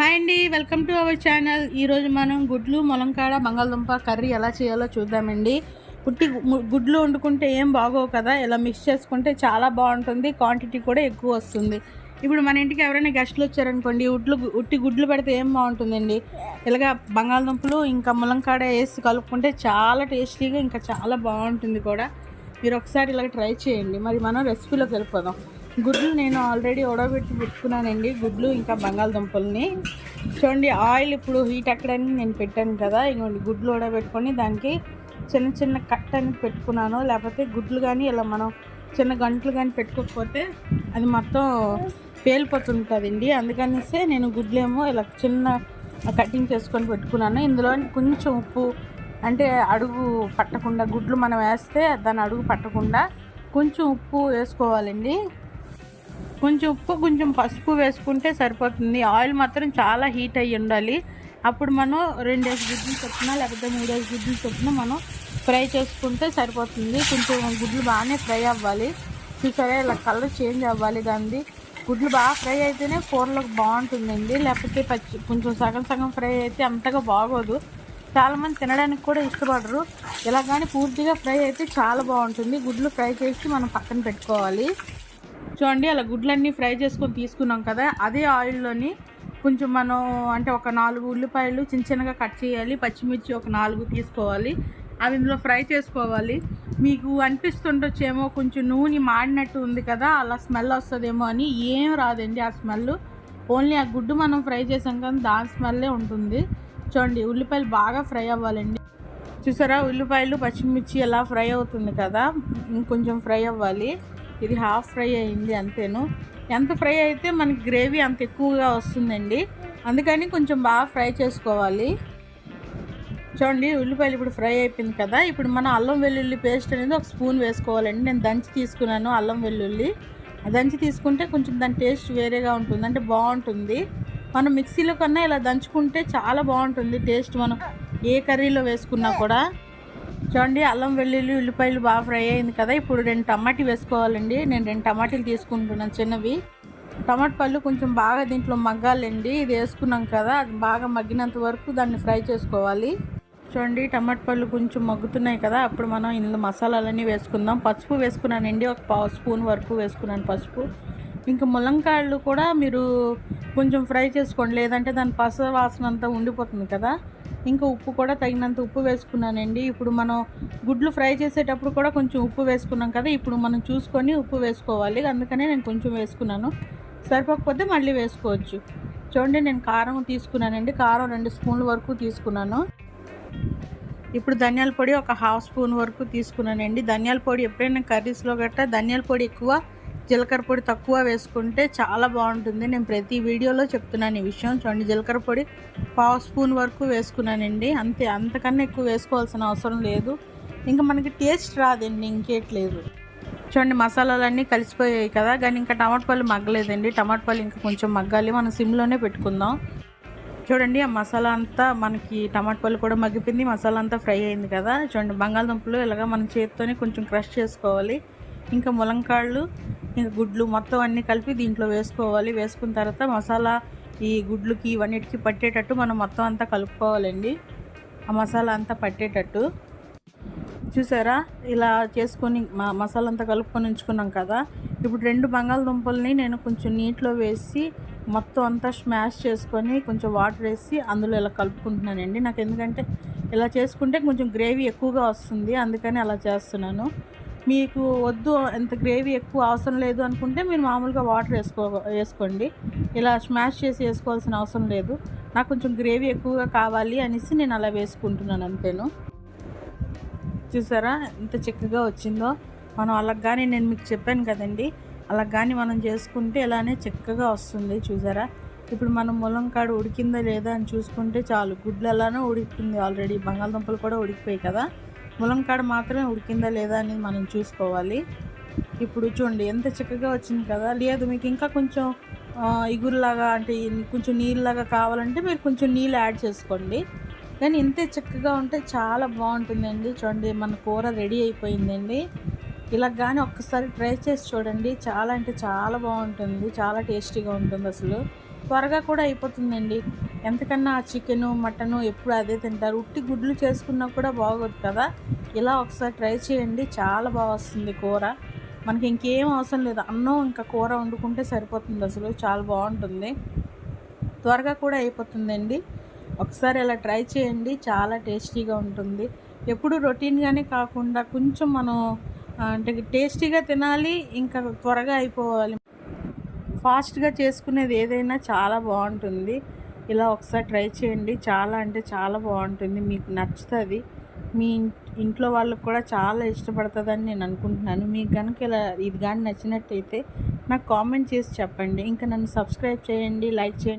Hi అండి welcome to our channel. ఈరోజు మనం గుడ్లు ములంకాడ బంగాళదుంప కర్రీ ఎలా చేయాలో చూద్దామండి. పుట్టి గుడ్లు వండుకుంటే ఏం బాగోవు కదా ఇలా మిక్స్ చేసుకుంటే చాలా బాగుంటుంది క్వాంటిటీ కూడా ఎక్కువ వస్తుంది. ఇప్పుడు మన ఇంటికి ఎవరైనా గెస్ట్లు వచ్చారనుకోండి ఉడ్లు ఉట్టి గుడ్లు పెడితే ఏం బాగుంటుందండి? ఇలాగ బంగాళదుంపలు ఇంకా ములంకాడ వేసి కలుపుకుంటే చాలా టేస్టీగా ఇంకా చాలా బాగుంటుంది కూడా. మీరు ఒకసారి ఇలాగ ట్రై చేయండి. మరి మనం రెసిపీలోకి వెళ్ళిపోదాం. గుడ్లు నేను ఆల్రెడీ ఉడబెట్టి పెట్టుకున్నానండి. గుడ్లు ఇంకా బంగాళదుంపల్ని. చూడండి ఆయిల్ ఇప్పుడు హీట్ ఎక్కడానికి నేను పెట్టాను కదా ఇగోండి గుడ్లు ఉడబెట్టుకొని దానికి చిన్న చిన్న కట్ అనేది పెట్టుకున్నాను. లేకపోతే గుడ్లు కానీ ఇలా మనం చిన్న గంటలు కానీ పెట్టుకోకపోతే అది మొత్తం పేలిపోతుంటుందండి. అందుకనేసే నేను గుడ్లేమో ఇలా చిన్న కటింగ్ చేసుకొని పెట్టుకున్నాను. ఇందులో కొంచెం ఉప్పు అంటే అడుగు పట్టకుండా గుడ్లు మనం వేస్తే దాని అడుగు పట్టకుండా కొంచెం ఉప్పు వేసుకోవాలండి. కొంచెం ఉప్పు కొంచెం పసుపు వేసుకుంటే సరిపోతుంది. ఆయిల్ మాత్రం చాలా హీట్ అయ్యి ఉండాలి. అప్పుడు మనం రెండేసి గుడ్లు చొప్పున లేకపోతే మూడేసి గుడ్లు చొప్పున మనం ఫ్రై చేసుకుంటే సరిపోతుంది. కొంచెం గుడ్లు బాగానే ఫ్రై అవ్వాలి. చూసారా ఇలా కలర్ చేంజ్ అవ్వాలి దాన్ని గుడ్లు బాగా ఫ్రై అయితేనే కూరలోకి బాగుంటుందండి. లేకపోతే పచ్చి కొంచెం సగం సగం ఫ్రై అయితే అంతగా బాగోదు. చాలామంది తినడానికి కూడా ఇష్టపడరు. ఇలా కానీ పూర్తిగా ఫ్రై అయితే చాలా బాగుంటుంది. గుడ్లు ఫ్రై చేసి మనం పక్కన పెట్టుకోవాలి. చూడండి అలా గుడ్లన్నీ ఫ్రై చేసుకొని తీసుకున్నాం కదా అదే ఆయిల్లోని కొంచెం మనం అంటే ఒక నాలుగు ఉల్లిపాయలు చిన్న చిన్నగా కట్ చేయాలి పచ్చిమిర్చి ఒక నాలుగు తీసుకోవాలి అవి ఇందులో ఫ్రై చేసుకోవాలి. మీకు అనిపిస్తుండొచ్చేమో కొంచెం నూనె మాడినట్టు ఉంది కదా అలా స్మెల్ వస్తుందేమో అని ఏం రాదండి ఆ స్మెల్. ఓన్లీ ఆ గుడ్డు మనం ఫ్రై చేసాం కానీ దాని స్మెల్లే ఉంటుంది. చూడండి ఉల్లిపాయలు బాగా ఫ్రై అవ్వాలండి. చూసారా ఉల్లిపాయలు పచ్చిమిర్చి ఎలా ఫ్రై అవుతుంది కదా ఇంకొంచెం ఫ్రై అవ్వాలి. ఇది హాఫ్ ఫ్రై అయింది అంతేను. ఎంత ఫ్రై అయితే మనకి గ్రేవీ అంత ఎక్కువగా వస్తుందండి. అందుకని కొంచెం బాగా ఫ్రై చేసుకోవాలి. చూడండి ఉల్లిపాయలు ఇప్పుడు ఫ్రై అయిపోయింది కదా. ఇప్పుడు మనం అల్లం వెల్లుల్లి పేస్ట్ అనేది ఒక స్పూన్ వేసుకోవాలండి. నేను దంచి తీసుకున్నాను అల్లం వెల్లుల్లి. ఆ దంచి తీసుకుంటే కొంచెం దాని టేస్ట్ వేరేగా ఉంటుంది. అంటే బాగుంటుంది. మనం మిక్సీలో కన్నా ఇలా దంచుకుంటే చాలా బాగుంటుంది. టేస్ట్ మనం ఏ కర్రీలో వేసుకున్నా కూడా. చూడండి అల్లం వెల్లుల్లి ఉల్లిపాయలు బాగా ఫ్రై అయింది కదా. ఇప్పుడు రెండు టమాటీ వేసుకోవాలండి. నేను రెండు టమాటీలు తీసుకుంటున్నాను చిన్నవి. టమాటా పళ్ళు కొంచెం బాగా దీంట్లో మగ్గాలండి. ఇది వేసుకున్నాం కదా అది బాగా మగ్గినంత వరకు దాన్ని ఫ్రై చేసుకోవాలి. చూడండి టమాటా పళ్ళు కొంచెం మగ్గుతున్నాయి కదా. అప్పుడు మనం ఇందులో మసాలాలన్నీ వేసుకుందాం. పసుపు వేసుకున్నానండి ఒక పావు స్పూన్ వరకు వేసుకున్నాను పసుపు. ఇంకా ములంకాయలు కూడా మీరు కొంచెం ఫ్రై చేసుకోండి. లేదంటే దాని పస వాసన అంతా ఉండిపోతుంది కదా. ఇంకా ఉప్పు కూడా తగినంత ఉప్పు వేసుకున్నానండి. ఇప్పుడు మనం గుడ్లు ఫ్రై చేసేటప్పుడు కూడా కొంచెం ఉప్పు వేసుకున్నాం కదా ఇప్పుడు మనం చూసుకొని ఉప్పు వేసుకోవాలి. అందుకనే నేను కొంచెం వేసుకున్నాను. సరిపోకపోతే మళ్ళీ వేసుకోవచ్చు. చూడండి నేను కారం తీసుకున్నానండి. కారం రెండు స్పూన్ల వరకు తీసుకున్నాను. ఇప్పుడు ధనియాల పొడి ఒక హాఫ్ స్పూన్ వరకు తీసుకున్నానండి. ధనియాల పొడి ఎప్పుడైనా కర్రీస్లో గట్రా ధనియాల పొడి ఎక్కువ జీలకర్ర పొడి తక్కువ వేసుకుంటే చాలా బాగుంటుంది. నేను ప్రతి వీడియోలో చెప్తున్నాను ఈ విషయం. చూడండి జీలకర్ర పొడి పావు స్పూన్ వరకు వేసుకున్నానండి. అంతే అంతకన్నా ఎక్కువ వేసుకోవాల్సిన అవసరం లేదు. ఇంకా మనకి టేస్ట్ రాదండి ఇంకేట్లేదు. చూడండి మసాలాలన్నీ కలిసిపోయాయి కదా. కానీ ఇంకా టమాటా పళ్ళు మగ్గలేదండి. టమాటా పళ్ళు ఇంకా కొంచెం మగ్గాలి. మనం సిమ్లోనే పెట్టుకుందాం. చూడండి ఆ మసాలా అంతా మనకి టమాటా పళ్ళు కూడా మగ్గిపోయింది. మసాలా అంతా ఫ్రై అయింది కదా. చూడండి బంగాళదుంపలు ఇలాగ మన చేతితోనే కొంచెం క్రష్ చేసుకోవాలి. ఇంకా ములంకాళ్ళు ఇంకా గుడ్లు మొత్తం అన్నీ కలిపి దీంట్లో వేసుకోవాలి. వేసుకున్న తర్వాత మసాలా ఈ గుడ్లుకి ఇవన్నిటికి పట్టేటట్టు మనం మొత్తం అంతా కలుపుకోవాలండి. ఆ మసాలా అంతా పట్టేటట్టు. చూసారా? ఇలా చేసుకొని మా మసాలా అంతా కలుపుకొని ఉంచుకున్నాం కదా. ఇప్పుడు రెండు బంగాళదుంపల్ని నేను కొంచెం నీటిలో వేసి మొత్తం అంతా స్మాష్ చేసుకొని కొంచెం వాటర్ వేసి అందులో ఇలా కలుపుకుంటున్నానండి. నాకు ఎందుకంటే ఇలా చేసుకుంటే కొంచెం గ్రేవీ ఎక్కువగా వస్తుంది. అందుకని అలా చేస్తున్నాను. మీకు వద్దు ఎంత గ్రేవీ ఎక్కువ అవసరం లేదు అనుకుంటే మీరు మామూలుగా వాటర్ వేసుకో వేసుకోండి. ఇలా స్మాష్ చేసి వేసుకోవాల్సిన అవసరం లేదు. నాకు కొంచెం గ్రేవీ ఎక్కువగా కావాలి అనేసి నేను అలా వేసుకుంటున్నాను అంతేను. చూసారా? ఎంత చక్కగా వచ్చిందో. మనం అలా కానీ నేను మీకు చెప్పాను కదండి. అలా కానీ మనం చేసుకుంటే ఇలానే చక్కగా వస్తుంది చూసారా? ఇప్పుడు మనం ములంకాడ ఉడికిందా లేదా అని చూసుకుంటే చాలు. గుడ్లు అలానే ఉడికింది ఆల్రెడీ. బంగాళదుంపలు కూడా ఉడికిపోయాయి కదా. ములంకాడ మాత్రమే ఉడికిందా లేదా అనేది మనం చూసుకోవాలి. ఇప్పుడు చూడండి ఎంత చక్కగా వచ్చింది కదా. లేదు మీకు ఇంకా కొంచెం ఇగురులాగా అంటే కొంచెం నీళ్ళలాగా కావాలంటే మీరు కొంచెం నీళ్ళు యాడ్ చేసుకోండి. కానీ ఇంతే చక్కగా ఉంటే చాలా బాగుంటుందండి. చూడండి మన కూర రెడీ అయిపోయిందండి. ఇలా కానీ ఒక్కసారి ట్రై చేసి చూడండి. చాలా అంటే చాలా బాగుంటుంది. చాలా టేస్టీగా ఉంటుంది అసలు. త్వరగా కూడా అయిపోతుందండి. ఎంతకన్నా ఆ చికెను మటను ఎప్పుడు అదే తింటారు. ఉట్టి గుడ్లు చేసుకున్నా కూడా బాగోదు కదా. ఇలా ఒకసారి ట్రై చేయండి. చాలా బాగా వస్తుంది కూర. మనకి ఇంకేం అవసరం లేదు. అన్నం ఇంకా కూర వండుకుంటే సరిపోతుంది అసలు. చాలా బాగుంటుంది. త్వరగా కూడా అయిపోతుందండి. ఒకసారి ఇలా ట్రై చేయండి. చాలా టేస్టీగా ఉంటుంది. ఎప్పుడు రొటీన్గానే కాకుండా కొంచెం మనం అంటే టేస్టీగా తినాలి ఇంకా త్వరగా అయిపోవాలి. ఫాస్ట్గా చేసుకునేది ఏదైనా చాలా బాగుంటుంది. ఇలా ఒకసారి ట్రై చేయండి. చాలా అంటే చాలా బాగుంటుంది. మీకు నచ్చుతుంది. మీ ఇంట్లో వాళ్ళకు కూడా చాలా ఇష్టపడుతుందని నేను అనుకుంటున్నాను. మీకు కనుక ఇలా ఇది కానీ నచ్చినట్టయితే నాకు కామెంట్ చేసి చెప్పండి. ఇంకా నన్ను సబ్స్క్రైబ్ చేయండి లైక్ చేయండి.